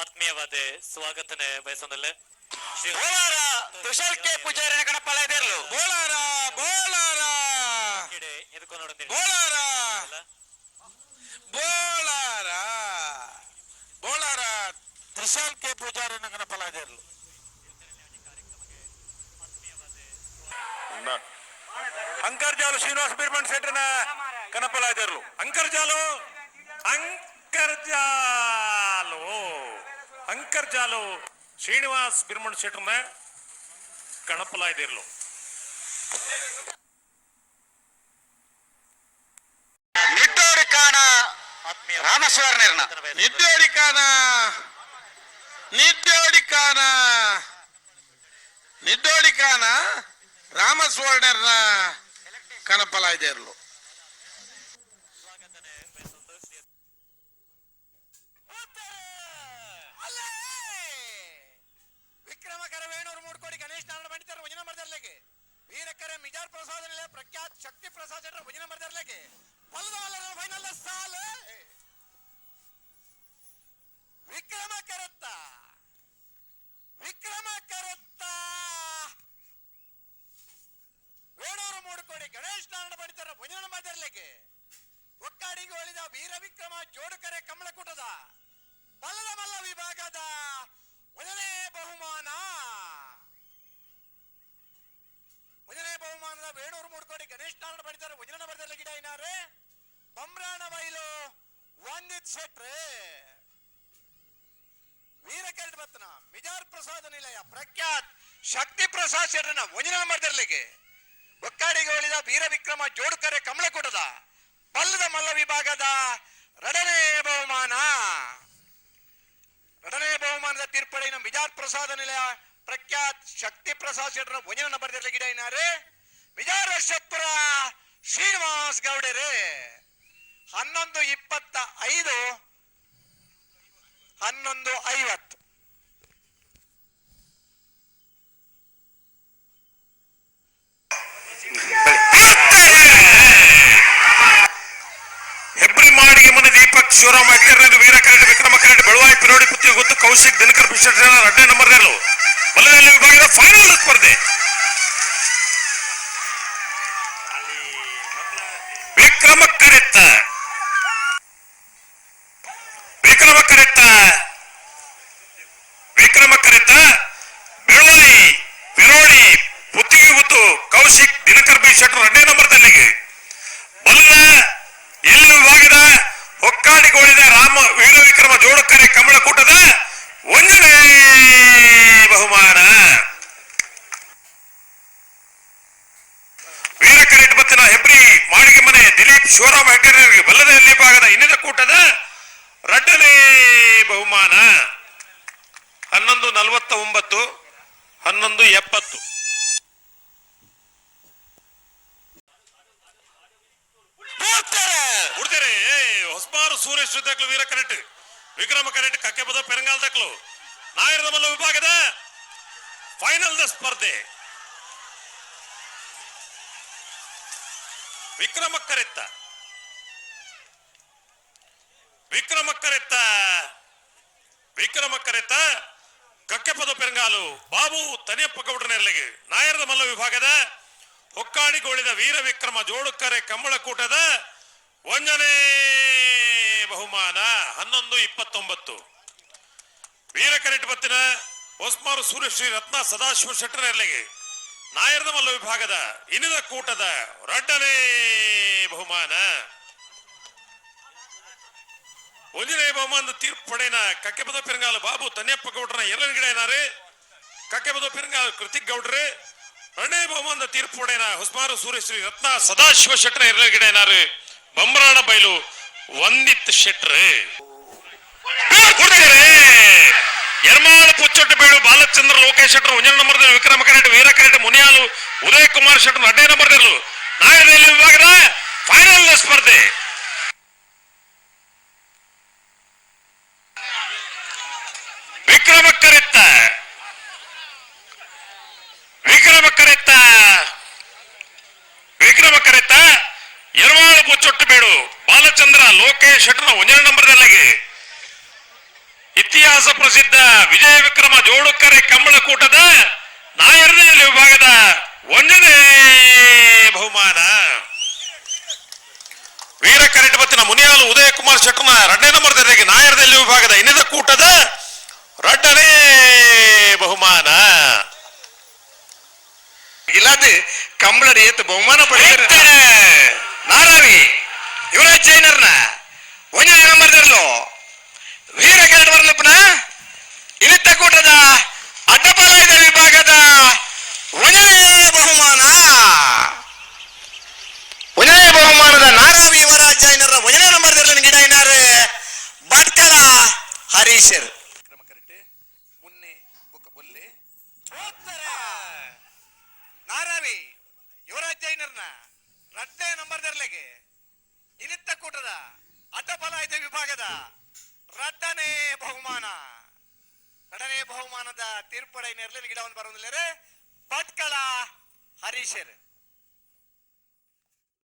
ಆತ್ಮೀಯವಾದ ಸ್ವಾಗತನೆ ಬಯಸೋದಲ್ಲೇ. ಶ್ರೀ ಬೋಳಾರ ತುಷಾರ್ ಕೆ ಪೂಜಾರಿ ಕಣಪ್ಪ ಇದೆಲ್ಲ ಬೋಳಾರ ಬೋಳಾರ! ಕಿಡೆ ಎದ್ಕೊಂಡು ನೋಡೋದು ಬೋಳಾರ! ಬೋಳಾರ! ಬೋಳಾರ ತ್ರಿಶಾಲ್ ಕೆ ಪೂಜಾರಿ ಕನಪಲಾದಿರ್ಲು ಅಂಕರ್ಜಾಲು ಶ್ರೀನಿವಾಸ ಬೀರ್ಮಣ್ ಕನಪಲ ಕನಪಲಾದಿರ್ಲು ಅಂಕರ್ಜಾಲು ಅಂಕರ್ಜಾಲು ಅಂಕರ್ಜಾಲು ಶ್ರೀನಿವಾಸ್ ಬಿರ್ಮಣ್ ಶೆಟ್ರನ್ನ ಕಣಪಲ ಇದಿರ್ಲು ನಿಟ್ಟೋಡಿ ಕಾಣ ಆತ್ಮೀಯ ರಾಮಸ್ವರ್ಣರ್ನ ನಿದ್ದೋಡಿಕಾನ ನಿದ್ದೋಡಿಕಾನ ನಿದ್ದೋಡಿಕಾನ ರಾಮಸ್ವರ್ಣರ್ನ ಕನಪಲಾದಿರ್ಲು ಗಣೇಶ್ ನಾರಾಯಣ ಪಂಡಿತರ ಭುಜನ ಮರ್ದರ್ಲೆಗೆ ವೀರಕರ ಮಿಜಾರ್ ಪ್ರಸಾದ ಪ್ರಖ್ಯಾತ ಶಕ್ತಿ ಪ್ರಸಾದ್ ಶೆಟ್ಟರ ಭುಜನ ಮರ್ದರ್ಲೆಗೆ ಪಲ್ದವಲ್ಲರ ಫೈನಲ್ ಸಾಲ. ವಿಕ್ರಮ ಕರತ್ತ ವಿಕ್ರಮ ಕರತ್ತ ವೇಣೂರು ಮೂಡ್ಕೋಡಿ ಗಣೇಶ್ ನಾರಾಯಣ ಪಂಡಿತರ ಭುಜನ ಮರ್ದರ್ಲೆಗೆ ಒಕ್ಕಾಡಿಗೆ ಒಳಿದ ವೀರ ವಿಕ್ರಮ ಜೋಡುಕರೆ ಕಮಲಕೂಟದ. ಬಲ್ಲದ ಮಲ್ಲ ವಿಭಾಗದ. ಮೊದಲನೇ ಬಹುಮಾನ ಬಹುಮಾನದ ವೇಣೂರು ಮೂಡ್ಕೋಡಿ ಗಣೇಶ್ ನಾರಾಯಣ ಬಡಿತಾರೆ ವಜ್ರನ ಬರದಲ್ಲಿ ಗಿಡ ಏನಾರೆ ಬಮ್ರಾಣ ಬೈಲು, ವಂದಿತ್ ಶೆಟ್ರೆ. ವೀರಕರಡ್ ಬತ್ತನ, ಮಿಜಾರ್ ಪ್ರಸಾದ ನಿಲಯ, ಪ್ರಖ್ಯಾತ್ ಶಕ್ತಿ ಪ್ರಸಾದ್ ಶೆಟ್ರನ ಮುಂಜಿನ ಮರದಲ್ಲಿಗೆ ಒಕ್ಕಾಡಿಗೆ ಒಳಿದ ವೀರ ವಿಕ್ರಮ ಜೋಡುಕರೆ ಕಮಲಕೂಟದ, ಪಲ್ಲದ ಮಲ್ಲ ವಿಭಾಗದ ರಡನೇ ಬಹುಮಾನ. ರಡನೇ ಬಹುಮಾನದ ತೀರ್ಪಡಿನ ಬಿಜಾರ್ ಪ್ರಸಾದ ನಿಲಯ, ಪ್ರಖ್ಯಾತ್ ಶಕ್ತಿ ಪ್ರಸಾದ್ ಶೆಟ್ರ ವಜನ ಬರೆದಿರಲಿ ಗಿಡ ಏನಾರೆ ವಿಜಾರ ಶೆಪ್ಪುರ ಶ್ರೀನಿವಾಸ್ ಗೌಡರೇ. ಹನ್ನೊಂದು ಇಪ್ಪತ್ತ ಐದು. ಹನ್ನೊಂದು ಐವತ್ತು. ಹೆಬ್ರಿ ಮಾಡಿಗೆ ಮನೆ ದೀಪಕ್ ಶಿವರಾಮ್ ಹೆಗ್ಡೆರ್ ವೀರ ಕರೆಂಟ್ ವಿಕ್ರಮ ಕರೆಂಟ್ ಬೆಳವಾಯಿ ಪಿರೋಡಿ ಪುತ್ತಿ ಗೊತ್ತು ಕೌಶಿಕ್ ದಿನಕರ್ ಬಿಶ್ವ ಎರಡನೇ ನಂಬರ್ ಇರಲು ಬಲ್ಲದಲ್ಲಿ ವಿಭಾಗದ ಫೈನಲ್ ಸ್ಪರ್ಧೆ ವಿಕ್ರಮ ಕರೆತ್ತ ವಿಕ್ರಮ ಕರೆತ್ತ ವಿಕ್ರಮ ಪುತ್ತಿಗೆ ಗೊತ್ತು ಕೌಶಿಕ್, ದಿನಕರ್ ಬಿ ಶೆಟ್ಟರ್ ಎರಡನೇ ನಂಬರ್ದಲ್ಲಿಗೆ. ಬಲ್ಲದ ಎಲ್ಲಿ ವಿಭಾಗದ ಹೊಕ್ಕಾಡಿಗೋಳಿದ ರಾಮ ವೀರ ವಿಕ್ರಮ ಜೋಡಕರೆ ಕಮಲಕೂಟದ ಒಂದನೇ ಬಹುಮಾನ ವೀರ ಕರೆಟ್ ಬತ್ತಿನ ಹೆಬ್ರಿ ಮಾಳಿಗೆ ಮನೆ ಶಿವರಾಮ ಹೆಗ್ಗರಿಗೆ ಬಲ್ಲದ ಎಲ್ಲಿ ಭಾಗದ? ಇನ್ನಿದ ಕೂಟದ? ರಡ್ಡನೇ ಬಹುಮಾನ. ಹನ್ನೊಂದು ನಲವತ್ತ ಒಂಬತ್ತು ಹನ್ನೊಂದು ಎಪ್ಪತ್ತು. ಉಡ್ತಾರೆ ಹೊಸಬಾರು ಸೂರ್ಯ ದಕ್ಲು ವೀರ ಕರೆಟ್ ವಿಕ್ರಮ ಕರೆಟ್ ಕಕ್ಕೆ ಬದ ಪೆರಂಗಾಲ್ ದಕ್ಲು. ನಾಯರದ ಮಲ್ಲ ವಿಭಾಗದ ಫೈನಲ್ ದ ಸ್ಪರ್ಧೆ. ವಿಕ್ರಮ ಕರೆತ್ತ ವಿಕ್ರಮ ಕರೆತ್ತ ವಿಕ್ರಮ ಕರೆತ್ತ ಕಕ್ಕೆಪದ ಪೆರಂಗಾಲು ಬಾಬು ತನಿಯಪ್ಪ ಗೌಡನೆರಳಿಗೆ ನಾಯರದ ಮಲ್ಲ ವಿಭಾಗದ ಹೊಕ್ಕಾಡಿಗೊಳಿದ ವೀರ ವಿಕ್ರಮ ಜೋಡುಕರೆ ಕಂಬಳಕೂಟದ ಒಂದನೇ ಬಹುಮಾನ ಹನ್ನೊಂದು ಇಪ್ಪತ್ತೊಂಬತ್ತು. ವೀರ ಕರೆಟ್ ಬತ್ತಿನ ಹೊಸ್ಮಾರು ಸೂರ್ಯಶ್ರೀ ರತ್ನ ಸದಾಶಿವ ಶೆಟ್ಟರಲ್ಲಿಗೆ ನಾಯರದ ಮಲ್ಲ ವಿಭಾಗದ ಇನಿದ ಕೂಟದ ರಡ್ಡನೇ ಬಹುಮಾನ. ಒಂದನೇ ಬಹುಮಾನದ ತೀರ್ಪು ಪಡೆನ ಕಕ್ಕೆಪದ ಪೆರಂಗಾಲ ಬಾಬು ತನ್ಯಪ್ಪ ಗೌಡ್ರನ ಎರಡನೇ ಗಿಡ ಏನಾರೆ? ಕಕ್ಕೆಪದ ಪೆರಂಗಾಲ ಕೃತಿಕ್ ಗೌಡ್ರೆ. ಅಣೆ ಬಹುಮಾನದ ತೀರ್ಪು ಪಡೆನ ಹೊಸ್ಮಾರು ಸೂರ್ಯಶ್ರೀ ರತ್ನ ಸದಾಶಿವ ಶೆಟ್ಟರ ಎರಡನೇ ಗಿಡ ಏನಾರು? ಬಂಬರಾಣ ಬೈಲು ವಂದಿತ್ ಶೆಟ್ರೆ ಎರ್ಮಾಳ ಪುಚ್ಚೊಟ್ಟು బాలచంద్ర ಬಾಲಚಂದ್ರ ಲೋಕೇಶ್ ఉంజన ಒಂಜನ ನಂಬರ್ ವಿಕ್ರಮ ಕರೆಟ್ ವೀರ ಕರೆಟ್ ಮುನಿಯಾಲು, ಉದಯ್ ಕುಮಾರ್ ಶೆಟ್ಟರ್ ಅಡ್ಡೇ నాయుడు ನಾಯಕದಲ್ಲಿ ವಿಭಾಗದ ಫೈನಲ್ ವಿಕ್ರಮ ಕರೆತ್ತ ವಿಕ್ರಮ ಕರೆತ್ತ ವಿಕ್ರಮ ಕರೆತ್ತ ಮುಚ್ಚೊಟ್ಟು ಬೀಡು. ಬಾಲಚಂದ್ರ, ಲೋಕೇಶ್ ಶೆಟ್ಟರ್ನ ಒಂದನೇ ನಂಬರ್ದಲ್ಲಿಗೆ. ಇತಿಹಾಸ ಪ್ರಸಿದ್ಧ ವಿಜಯ ವಿಕ್ರಮ ಜೋಡುಕರೆ ಕಂಬಳಕೂಟದ ನಾಯರ್ನಲ್ಲಿ ವಿಭಾಗದ ಒಂದನೇ ಬಹುಮಾನ. ವೀರ ಮುನಿಯಾಲು ಉದಯ ಕುಮಾರ್ ಶೆಟ್ಟರ್ನ ಎರಡನೇ ನಂಬರ್ ದರ್ಜೆಗೆ ನಾಯರದಲ್ಲಿ ವಿಭಾಗದ ಇನ್ನಿದ ಕೂಟದ ಎರಡನೇ ಬಹುಮಾನ ಇಲ್ಲದೆ ಕಂಬಳಡಿ ಎತ್ತು ಬಹುಮಾನ ಪಡೆದಿದ್ದಾರೆ ನಾರಾವಿ ಯುವರಾಜ್ ಜೈನರ್ನ ಒಂದನೇ ನಂಬರ್ ತರಲು ವೀರ ಕೆರಡು ಬರ್ಲಪ್ಪನ ಇನಿತ್ತ ಕೂಟದ ಅಡ್ಡಪಾಲಯದ ವಿಭಾಗದ ಒಂದನೇ ಬಹುಮಾನ ಒಂದನೇ ಬಹುಮಾನದ ನಾರಾವಿ ಯುವರಾಜ್ ಜೈನರ ಒಂದನೇ ನಂಬರ್ ತರಲು ಗಿಡ ಏನಾರು ಭಟ್ಕಳ ಹರೀಶರ್ ಕ್ರಮ ಕರೆಕ್ಟ್ ಮುನ್ನೆ ಬುಕ್ಕ ಬೊಲ್ಲೆ ನಾರಾವಿ, ಯುವರಾಜ್ ಜೈನರ್ನ ರಟ್ಟೆ ನಂಬರ್ ದರ್ಲೆಗೆ ಇನಿತ್ತ ಕೂಟದ ಅಡ್ಡಬಲಾಯುಧ ವಿಭಾಗದ ರಡ್ಡನೇ ಬಹುಮಾನ. ಎರಡನೇ ಬಹುಮಾನದ ತೀರ್ಪಡೆ ನೆರಳಿನ ಗಿಡವನ್ನು ಬರುವುದಿಲ್ಲರೆ ಭಟ್ಕಳ ಹರೀಶರ್.